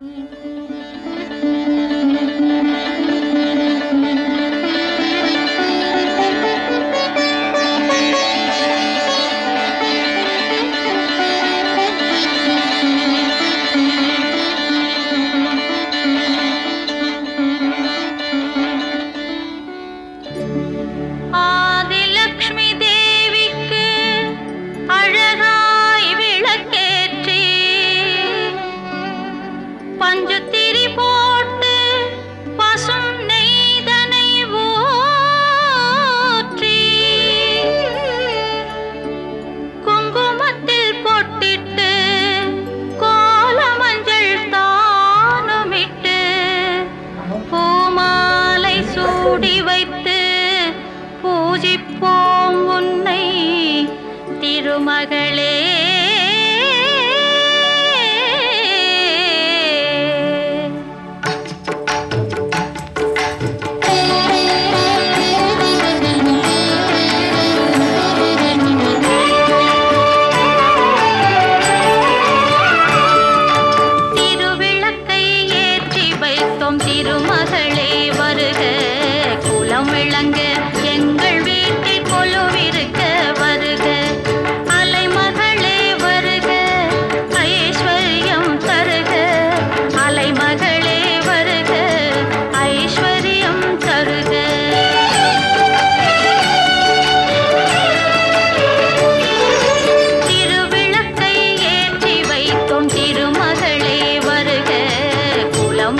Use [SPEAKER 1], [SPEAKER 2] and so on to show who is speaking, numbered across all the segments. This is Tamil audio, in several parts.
[SPEAKER 1] 嗯。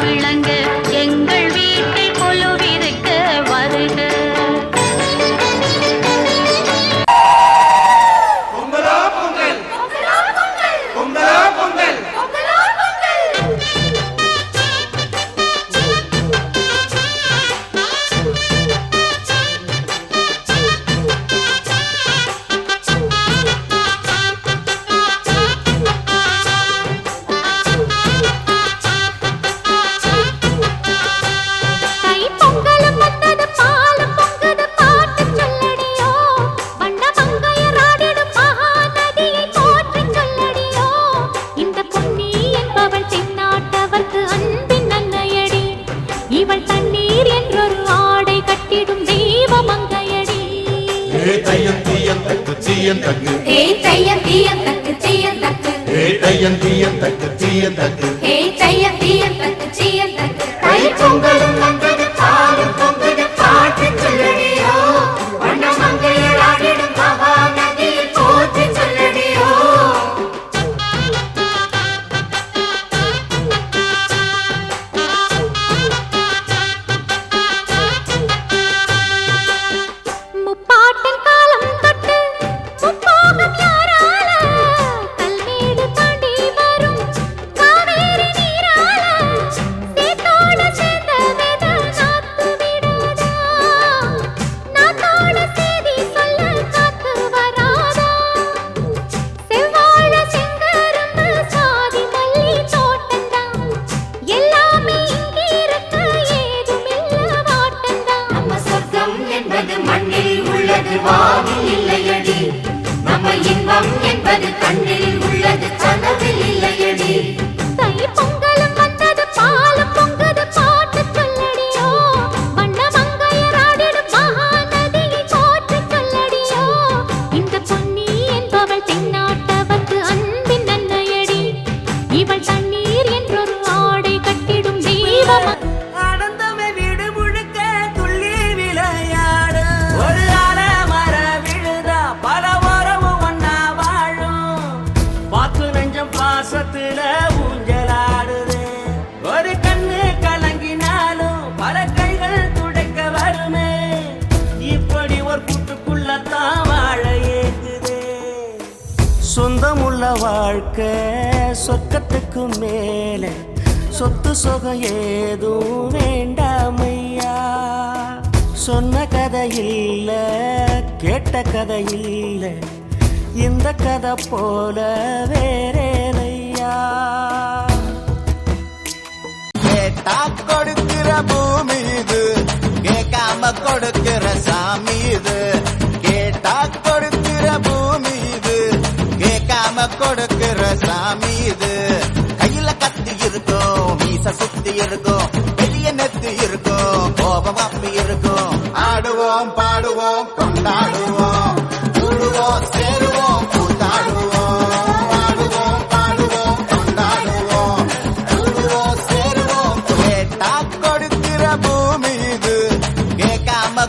[SPEAKER 1] விளங்க
[SPEAKER 2] எங்க தீயந்தக்கு.
[SPEAKER 3] ஹே தையன்
[SPEAKER 2] தீயந்தக்கு தீயந்தக்கு.
[SPEAKER 3] ஹே தையன்
[SPEAKER 2] தீயந்தக்கு தீயந்தக்கு. ஹே தையன் தீயந்தக்கு தீயந்தக்கு. தை பொங்கலும்
[SPEAKER 4] வந்து என்பது கண்ணில்
[SPEAKER 5] உள்ள உள்ள வாழ்க்கை சொர்க்கத்துக்கு மேலே. சொத்து சொகம் ஏதும் வேண்டாமையா? சொன்ன கதை இல்லை கேட்ட கதை இல்லை. இந்த கதை போல வேறேனையா?
[SPEAKER 6] கேட்டா கொடுக்கிற பூமி இது கேட்காம கொடுக்கிற சாமி இது. கொடுக்கிற சாமி இது. கையில கத்தி இருக்கும் மீச சுத்தி இருக்கும் வெளிய நெத்தி இருக்கும் கோபம் அப்பி இருக்கும். ஆடுவோம் பாடுவோம் கொண்டாடுவோம் கூடுவோம் சேருவோம் கூத்தாடுவோம். ஆடுவோம் பாடுவோம் கொண்டாடுவோம். கூடுவோம் சேருவோம்.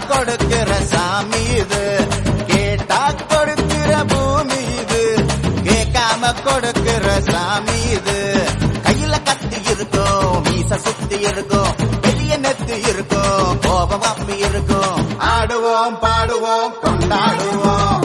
[SPEAKER 6] கொடுக்க கொடுக்கிற இது. கையில கத்தி இருக்கும் மீச சுத்தி இருக்கும் பெரிய நெத்து இருக்கும் கோபம் அப்பி இருக்கும். ஆடுவோம் பாடுவோம் கொண்டாடுவோம்.